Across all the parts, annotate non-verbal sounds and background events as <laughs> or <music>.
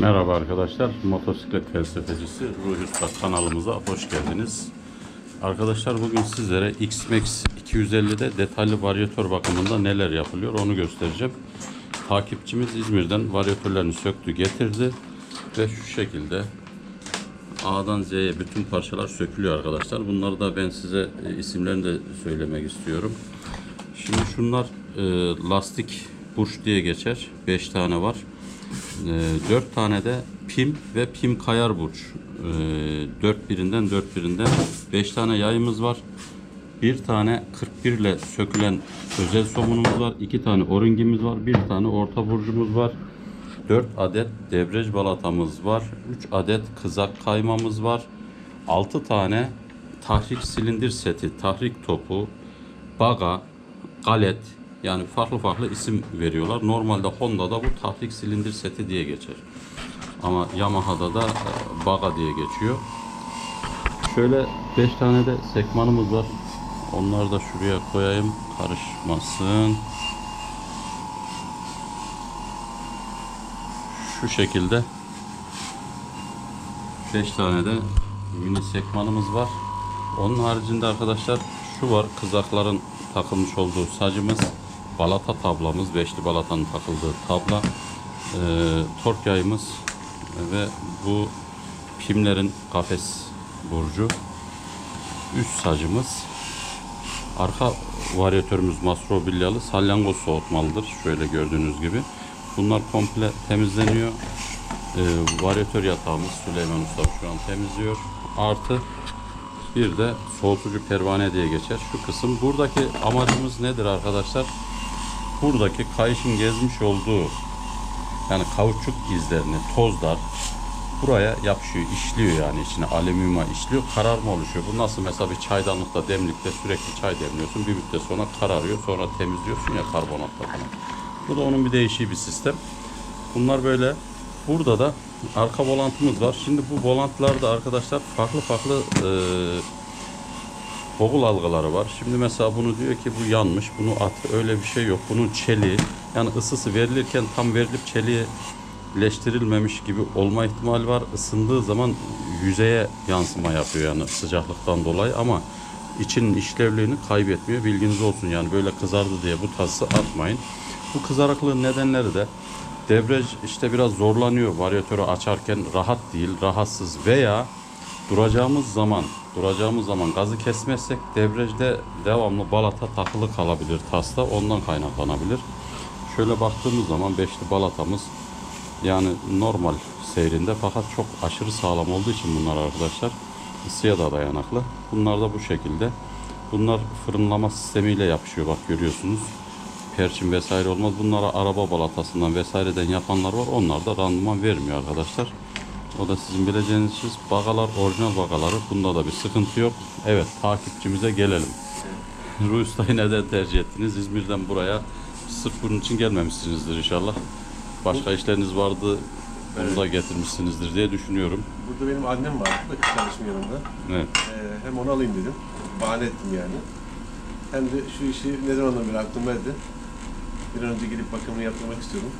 Merhaba arkadaşlar, motosiklet felsefecisi Ruhi Usta kanalımıza hoş geldiniz. Arkadaşlar bugün sizlere X-Max 250'de detaylı varyatör bakımında neler yapılıyor onu göstereceğim. Takipçimiz İzmir'den varyatörlerini söktü getirdi ve şu şekilde A'dan Z'ye bütün parçalar sökülüyor arkadaşlar. Bunları da ben size e, isimlerini de söylemek istiyorum. Şimdi şunlar e, lastik burç diye geçer. 5 tane var. 4 tane de pim ve pim kayar burç. 4 birinden 4 birinden 5 tane yayımız var. Bir tane 41 ile sökülen özel somunumuz var. 2 tane oringimiz var. Bir tane orta burcumuz var. 4 adet debrej balatamız var. 3 adet kızak kaymamız var. 6 tane tahrik silindir seti, tahrik topu, baga, galet yani farklı farklı isim veriyorlar. Normalde Honda'da bu tahrik silindir seti diye geçer. Ama Yamaha'da da e, baga diye geçiyor. Şöyle 5 tane de sekmanımız var. Onları da şuraya koyayım karışmasın. Şu şekilde 5 tane de mini sekmanımız var. Onun haricinde arkadaşlar şu var kızakların takılmış olduğu sacımız, balata tablamız, beşli balatanın takıldığı tabla, e, tork yayımız ve bu pimlerin kafes burcu, üst sacımız, arka varyatörümüz masrobilyalı salyangoz soğutmalıdır. Şöyle gördüğünüz gibi. Bunlar komple temizleniyor. E, varyatör yatağımız Süleyman Usta şu an temizliyor. Artı bir de soğutucu pervane diye geçer. Şu kısım. Buradaki amacımız nedir arkadaşlar? Buradaki kayışın gezmiş olduğu yani kauçuk izlerini, tozlar buraya yapışıyor, işliyor yani içine alüminyuma işliyor, kararma oluşuyor. Bu nasıl mesela bir çaydanlıkta, demlikte sürekli çay demliyorsun. Bir müddet sonra kararıyor, sonra temizliyorsun ya karbonatla falan. Bu da onun bir değişiği bir sistem. Bunlar böyle. Burada da arka volantımız var. Şimdi bu volantlarda arkadaşlar farklı farklı e, Google algıları var. Şimdi mesela bunu diyor ki bu yanmış, bunu at. Öyle bir şey yok. Bunun çeliği, yani ısısı verilirken tam verilip çeliğe leştirilmemiş gibi olma ihtimali var. Isındığı zaman yüzeye yansıma yapıyor yani sıcaklıktan dolayı ama içinin işlevliğini kaybetmiyor. Bilginiz olsun yani böyle kızardı diye bu tası atmayın. Bu kızarıklığın nedenleri de Devrej işte biraz zorlanıyor varyatörü açarken rahat değil, rahatsız veya duracağımız zaman duracağımız zaman gazı kesmezsek debrejde devamlı balata takılı kalabilir tasta ondan kaynaklanabilir. Şöyle baktığımız zaman beşli balatamız yani normal seyrinde fakat çok aşırı sağlam olduğu için bunlar arkadaşlar ısıya da dayanıklı. Bunlar da bu şekilde. Bunlar fırınlama sistemiyle yapışıyor bak görüyorsunuz perçin vesaire olmaz. Bunlara araba balatasından vesaireden yapanlar var. Onlar da randıman vermiyor arkadaşlar. O da sizin bileceğiniz şey. Bagalar orijinal bagaları. Bunda da bir sıkıntı yok. Evet takipçimize gelelim. Ruhi Usta'yı neden tercih ettiniz? İzmir'den buraya sırf bunun için gelmemişsinizdir inşallah. Başka işleriniz vardı. Onu da getirmişsinizdir diye düşünüyorum. Burada benim annem var. Da kız kardeşim yanımda. Evet. Ee, hem onu alayım dedim. Bahane ettim yani. Hem de şu işi ne zamandan beri aklımdaydı. Bir an önce gidip bakımını yaptırmak istiyordum.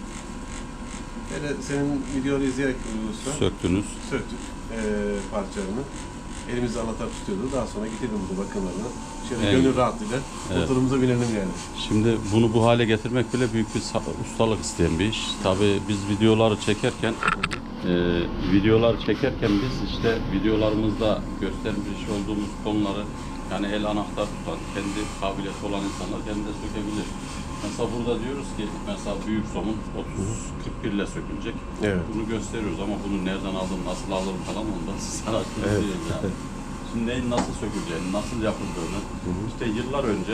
Böyle senin videoları izleyerek usta Söktünüz. söktük ee, parçalarını. Elimizde anahtar tutuyordu. Daha sonra getirdim burada bakımlarını. Şöyle Evet. gönül rahatlığıyla Evet. motorumuza binelim yani. Şimdi bunu bu hale getirmek bile büyük bir sa- ustalık isteyen bir iş. Tabii biz videoları çekerken e, videolar çekerken biz işte videolarımızda göstermiş olduğumuz konuları yani el anahtar tutan, kendi kabiliyeti olan insanlar kendi de sökebilir. Mesela burada diyoruz ki mesela büyük somun 30-41 ile sökülecek. Evet. Bunu gösteriyoruz ama bunu nereden aldım, nasıl alırım falan ondan <laughs> sana Evet. yani. Şimdi neyin nasıl söküleceğini, nasıl yapıldığını işte yıllar önce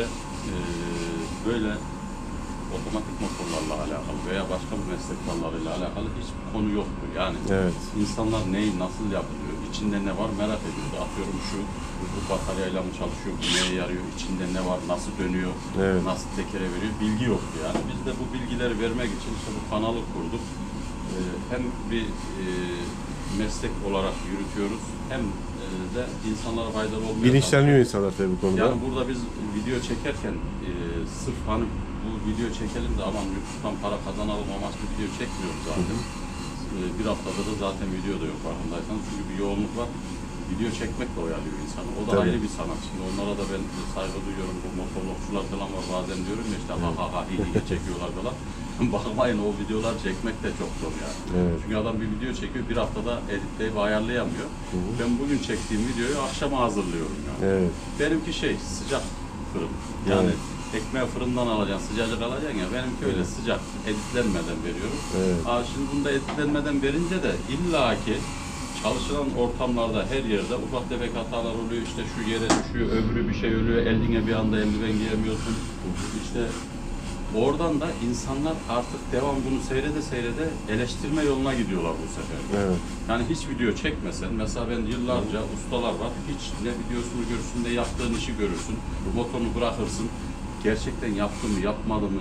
e, böyle otomatik motorlarla alakalı veya başka bir meslek dallarıyla alakalı hiçbir konu yoktu. Yani Evet. insanlar neyi nasıl yapılıyor, içinde ne var merak ediyordu. Atıyorum şu bu bataryayla mı çalışıyor, bu neye yarıyor, içinde ne var, nasıl dönüyor, Evet. nasıl tekere veriyor bilgi yoktu yani. Biz de bu bilgileri vermek için işte bu kanalı kurduk. Ee, hem bir e, meslek olarak yürütüyoruz hem de insanlara faydalı olmaya Bilinçleniyor insanlar tabii bu konuda. yani burada biz video çekerken e, sırf hani bu video çekelim de aman YouTube'dan para kazanalım amaçlı video çekmiyoruz zaten. e, bir haftada da zaten video da yok farkındaysanız. Çünkü bir yoğunluk var. Video çekmek de oyalıyor insanı. O da Tabii. ayrı bir sanat. Şimdi onlara da ben saygı duyuyorum. Bu motorlukçular falan var bazen diyorum ya işte ha ha ha iyi iyi çekiyorlar falan. <laughs> Bakmayın o videolar çekmek de çok zor yani. Evet. Çünkü adam bir video çekiyor bir haftada editleyip ayarlayamıyor. Hı hı. Ben bugün çektiğim videoyu akşama hazırlıyorum yani. Evet. Benimki şey sıcak fırın. Yani ekmeği fırından alacaksın, sıcacık alacaksın ya. Benimki öyle sıcak, editlenmeden veriyorum. Evet. Aa, şimdi bunda editlenmeden verince de illaki çalışılan ortamlarda her yerde ufak tefek hatalar oluyor. İşte şu yere düşüyor, öbürü bir şey ölüyor, eline bir anda eldiven giyemiyorsun. İşte oradan da insanlar artık devam bunu seyrede seyrede eleştirme yoluna gidiyorlar bu sefer. Evet. Yani hiç video çekmesen, mesela ben yıllarca ustalar var, hiç ne videosunu görürsün ne yaptığın işi görürsün, motorunu bırakırsın, gerçekten yaptı mı yapmadı mı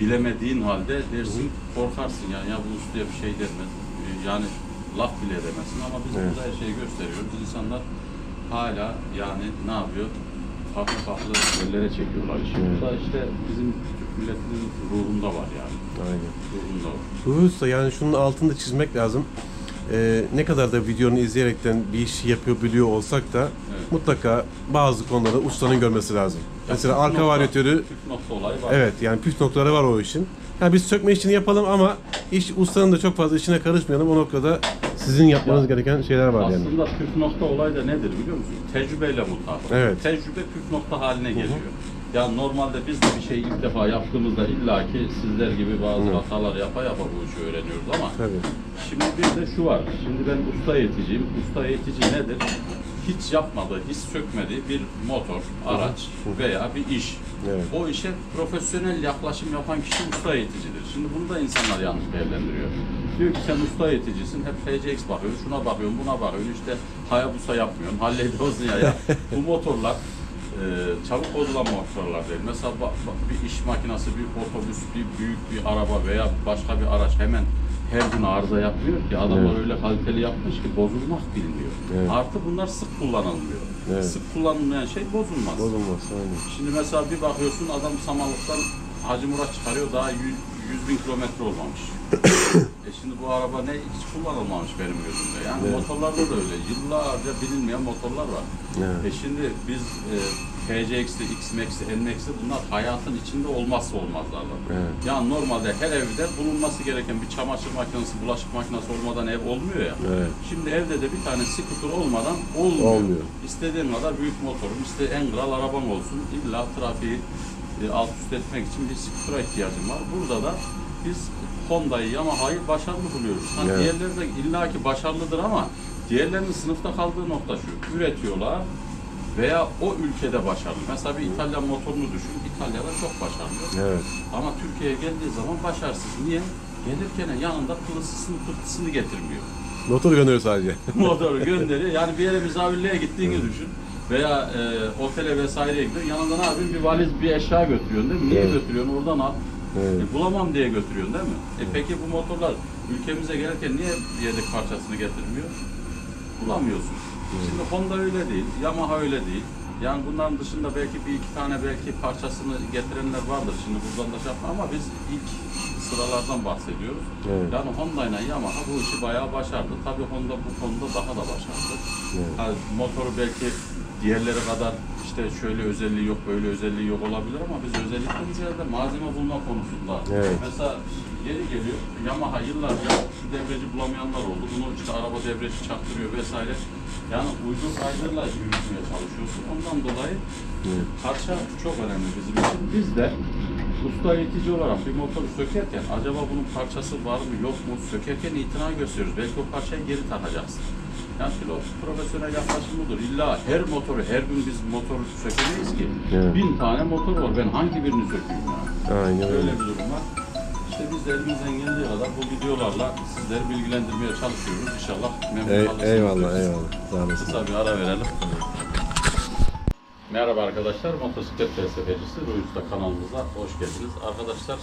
bilemediğin halde dersin, korkarsın yani ya bu ustaya bir şey denmez, Ee, yani laf bile edemezsin ama biz Evet. burada her şeyi gösteriyoruz. İnsanlar hala yani ne yapıyor? Farklı farklı yerlere çekiyorlar işi. Evet. Bu da işte bizim Türk milletinin ruhunda var yani. Aynen. Ruhunda var. Ruhi Usta yani şunun altını da çizmek lazım. Ee, ne kadar da videonu izleyerekten bir iş yapıyor biliyor olsak da Evet. mutlaka bazı konuları ustanın görmesi lazım. Mesela püf arka nokta- varyatörü Püf nokta olayı var. evet yani püf noktaları var o işin. Yani biz sökme işini yapalım ama iş ustanın da çok fazla işine karışmayalım. O noktada sizin yapmanız Ya, gereken şeyler var yani. Aslında püf nokta olay da nedir biliyor musun? Tecrübeyle mutabık. Evet. Tecrübe püf nokta haline geliyor. Yani normalde biz de bir şeyi ilk defa yaptığımızda illaki sizler gibi bazı Hı. hatalar yapa yapa bu işi öğreniyoruz ama Tabii. şimdi bir de şu var. Şimdi ben usta eğiticiyim. Usta eğitici nedir? Hiç yapmadığı, hiç sökmediği bir motor, araç veya bir iş. Evet. O işe profesyonel yaklaşım yapan kişi usta eğiticidir. Şimdi bunu da insanlar yanlış değerlendiriyor. Diyor ki sen usta eğiticisin, hep FCX bakıyorsun, şuna bakıyorsun, buna bakıyorsun, işte Hayabusa yapmıyorsun, hallediyorsun ya. ya. <laughs> Bu motorlar e, çabuk bozulan motorlar değil. Mesela bir iş makinesi, bir otobüs, bir büyük bir araba veya başka bir araç hemen her gün arıza yapmıyor ki. Adamlar Evet. öyle kaliteli yapmış ki bozulmak bilmiyor. Evet. Artı bunlar sık kullanılmıyor. Evet. Sık kullanılmayan şey bozulmaz. Bozulmaz. Aynen. Şimdi mesela bir bakıyorsun adam Samanlık'tan Hacı Murat çıkarıyor daha 100, 100 bin kilometre olmamış. <coughs> e şimdi bu araba ne hiç kullanılmamış benim gözümde. Yani Evet. motorlarda da öyle. Yıllarca bilinmeyen motorlar var. Evet. E şimdi biz e, PCX'li, X-Max'li, N-Max'li bunlar hayatın içinde olmazsa olmazlarlar. Evet. Yani normalde her evde bulunması gereken bir çamaşır makinesi, bulaşık makinesi olmadan ev olmuyor ya. Evet. Şimdi evde de bir tane scooter olmadan olmuyor. Olmuyor. İstediğin kadar büyük motorun, işte en kral araban olsun. İlla trafiği e, alt üst etmek için bir scooter'a ihtiyacın var. Burada da biz Honda'yı, Yamaha'yı başarılı buluyoruz. Hani Evet. diğerleri de illaki başarılıdır ama diğerlerinin sınıfta kaldığı nokta şu. Üretiyorlar veya o ülkede başarılı. Mesela bir İtalyan motorunu düşün. İtalya'da çok başarılı. Evet. Ama Türkiye'ye geldiği zaman başarısız. Niye? Gelirken yanında pılısısını pırtısını getirmiyor. Motor gönderiyor sadece. <laughs> motoru gönderiyor. Yani bir yere misafirliğe gittiğini düşün. Veya e, otele vesaireye gidiyorsun. Yanında ne yapıyorsun? Bir valiz, bir eşya götürüyorsun değil mi? Niye Evet. götürüyorsun? Oradan al. Evet. E, bulamam diye götürüyorsun değil mi? E peki bu motorlar ülkemize gelirken niye yedek parçasını getirmiyor? Bulamıyorsun. Şimdi Honda öyle değil, Yamaha öyle değil. Yani bunların dışında belki bir iki tane belki parçasını getirenler vardır. Şimdi buradan da şey yapma ama biz ilk sıralardan bahsediyoruz. Evet. Yani Honda ile Yamaha bu işi bayağı başardı. Tabii Honda bu konuda daha da başardı. Evet. Yani motoru belki diğerleri kadar işte şöyle özelliği yok, böyle özelliği yok olabilir ama biz özellikten ziyade malzeme bulma konusunda. Evet. Mesela yeri geliyor, Yamaha yıllarca şu devreci bulamayanlar oldu. Bunu işte araba devreci çaktırıyor vesaire. Yani uygun kaydırla yürütmeye çalışıyorsun. Ondan dolayı Evet. parça çok önemli bizim için. Biz de usta eğitici olarak bir motoru sökerken acaba bunun parçası var mı yok mu sökerken itina gösteriyoruz. Belki o parçayı geri takacaksın. Yani profesyonel yaklaşım budur. İlla her motoru, her gün biz motoru sökemeyiz ki. Evet. Bin tane motor var. Ben hangi birini sökeyim yani? Aynen Öyle bir durum var. İşte biz de elimizden geldiği kadar bu videolarla sizleri bilgilendirmeye çalışıyoruz. İnşallah memnun Ey, kalırsınız. eyvallah diyoruz. eyvallah. Sağ olasın. Kısa bir ara verelim. Merhaba arkadaşlar, motosiklet felsefecisi Ruhi Usta kanalımıza hoş geldiniz. Arkadaşlar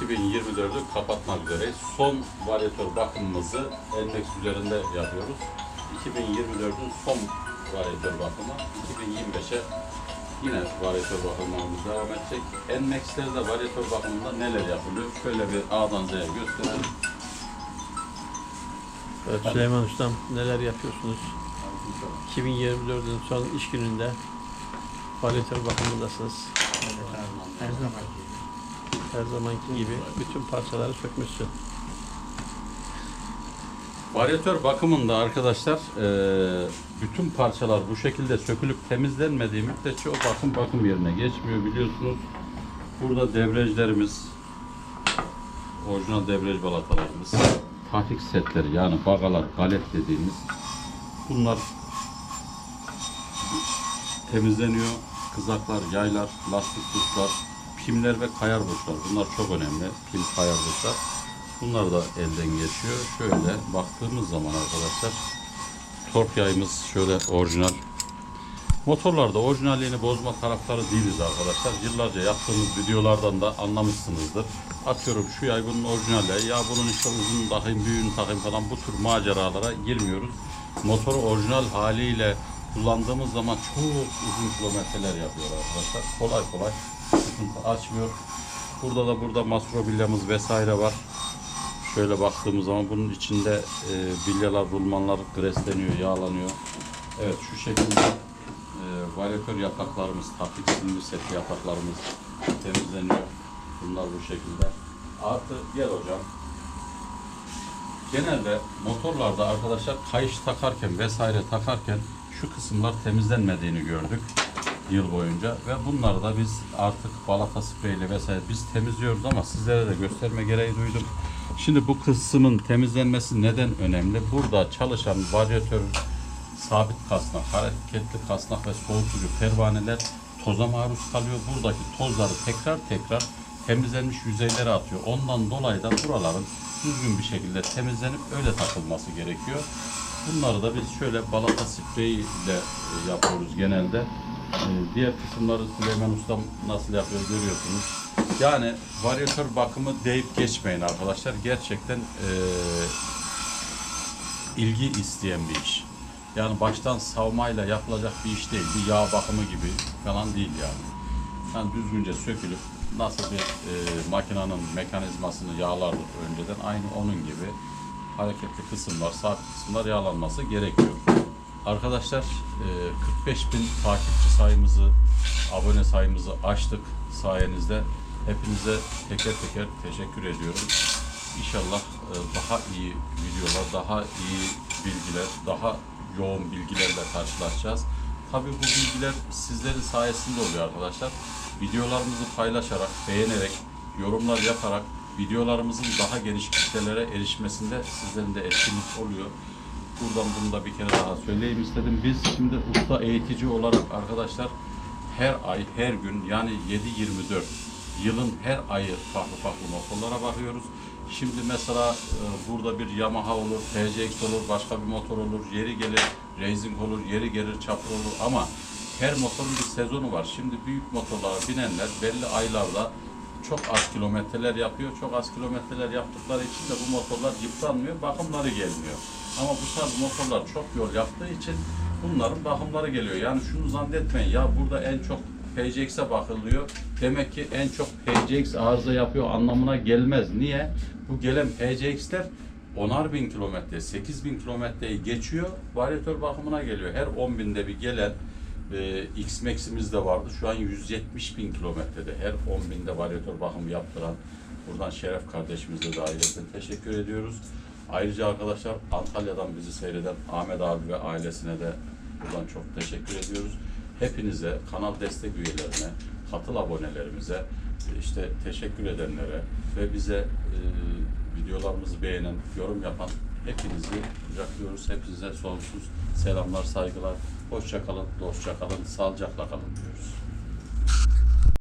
2024'ü kapatmak üzereyiz. Son varyatör bakımımızı Endex üzerinde yapıyoruz. 2024'ün son varyatör bakımı 2025'e yine varyatör bakımımız devam edecek. Enmex'lerde varyatör bakımında neler yapılıyor? Şöyle bir A'dan Z'ye gösterelim. Evet, Süleyman Ustam neler yapıyorsunuz? 2024'ün son iş gününde varyatör bakımındasınız. Her zaman. Her zamanki gibi bütün parçaları sökmüşsün. Varyatör bakımında arkadaşlar eee, bütün parçalar bu şekilde sökülüp temizlenmediği müddetçe o bakım bakım yerine geçmiyor biliyorsunuz. Burada debrejlerimiz, orijinal debrej balatalarımız, tahrik setleri yani bagalar, galet dediğimiz bunlar temizleniyor. Kızaklar, yaylar, lastik burçlar, pimler ve kayar burçlar. Bunlar çok önemli. Pim, kayar burçlar. Bunlar da elden geçiyor. Şöyle baktığımız zaman arkadaşlar tork yayımız şöyle orijinal. Motorlarda orijinalliğini bozma taraftarı değiliz arkadaşlar. Yıllarca yaptığımız videolardan da anlamışsınızdır. Atıyorum şu yay bunun orijinal yay. Ya bunun işte uzun takayım, büyüğünü takayım falan bu tür maceralara girmiyoruz. Motoru orijinal haliyle kullandığımız zaman çok uzun kilometreler yapıyor arkadaşlar. Kolay kolay sıkıntı açmıyor. Burada da burada masrobilyamız vesaire var. Şöyle baktığımız zaman bunun içinde e, bilyalar, rulmanlar gresleniyor, yağlanıyor. Evet şu şekilde e, varyatör yapraklarımız, tapik sinir seti yapraklarımız temizleniyor. Bunlar bu şekilde. Artı gel hocam. Genelde motorlarda arkadaşlar kayış takarken vesaire takarken şu kısımlar temizlenmediğini gördük yıl boyunca ve bunları da biz artık balata spreyle vesaire biz temizliyoruz ama sizlere de gösterme gereği duydum. Şimdi bu kısmın temizlenmesi neden önemli? Burada çalışan varyatör sabit kasnak, hareketli kasnak ve soğutucu pervaneler toza maruz kalıyor. Buradaki tozları tekrar tekrar temizlenmiş yüzeylere atıyor. Ondan dolayı da buraların düzgün bir şekilde temizlenip öyle takılması gerekiyor. Bunları da biz şöyle balata spreyi ile e, yapıyoruz genelde. E, Diğer kısımları Süleyman Ustam nasıl yapıyor görüyorsunuz. Yani varyatör bakımı deyip geçmeyin arkadaşlar. Gerçekten e, ilgi isteyen bir iş. Yani baştan savmayla yapılacak bir iş değil. Bir yağ bakımı gibi falan değil yani. Yani düzgünce sökülüp nasıl bir e, makinenin mekanizmasını yağlardık önceden aynı onun gibi hareketli kısımlar, sabit kısımlar yağlanması gerekiyor. Arkadaşlar e, 45 bin takipçi sayımızı, abone sayımızı aştık sayenizde. Hepinize teker teker teşekkür ediyorum. İnşallah e, daha iyi videolar, daha iyi bilgiler, daha yoğun bilgilerle karşılaşacağız. Tabii bu bilgiler sizlerin sayesinde oluyor arkadaşlar. Videolarımızı paylaşarak, beğenerek, yorumlar yaparak videolarımızın daha geniş kitlelere erişmesinde sizlerin de etkiniz oluyor. Buradan bunu da bir kere daha söyleyeyim istedim. Biz şimdi usta eğitici olarak arkadaşlar her ay, her gün yani 7-24 yılın her ayı farklı farklı motorlara bakıyoruz. Şimdi mesela e, burada bir Yamaha olur, TCX olur, başka bir motor olur, yeri gelir Racing olur, yeri gelir Chopper olur ama her motorun bir sezonu var. Şimdi büyük motorlara binenler belli aylarda çok az kilometreler yapıyor. Çok az kilometreler yaptıkları için de bu motorlar yıpranmıyor, bakımları gelmiyor. Ama bu tarz motorlar çok yol yaptığı için bunların bakımları geliyor. Yani şunu zannetmeyin ya burada en çok PCX'e bakılıyor. Demek ki en çok PCX arıza yapıyor anlamına gelmez. Niye? Bu gelen PCX'ler 10'ar bin kilometre, 8 bin kilometreyi geçiyor. Varyatör bakımına geliyor. Her 10 binde bir gelen e, X-Max'imiz de vardı. Şu an 170 bin kilometrede. Her 10 binde varyatör bakımı yaptıran buradan Şeref kardeşimize de ailesine teşekkür ediyoruz. Ayrıca arkadaşlar Antalya'dan bizi seyreden Ahmet abi ve ailesine de buradan çok teşekkür ediyoruz. Hepinize, kanal destek üyelerine, katıl abonelerimize, işte teşekkür edenlere ve bize e, videolarımızı beğenen, yorum yapan hepinizi kucaklıyoruz. Hepinize sonsuz selamlar, saygılar. Hoşça kalın, dostça kalın, sağlıcakla kalın diyoruz.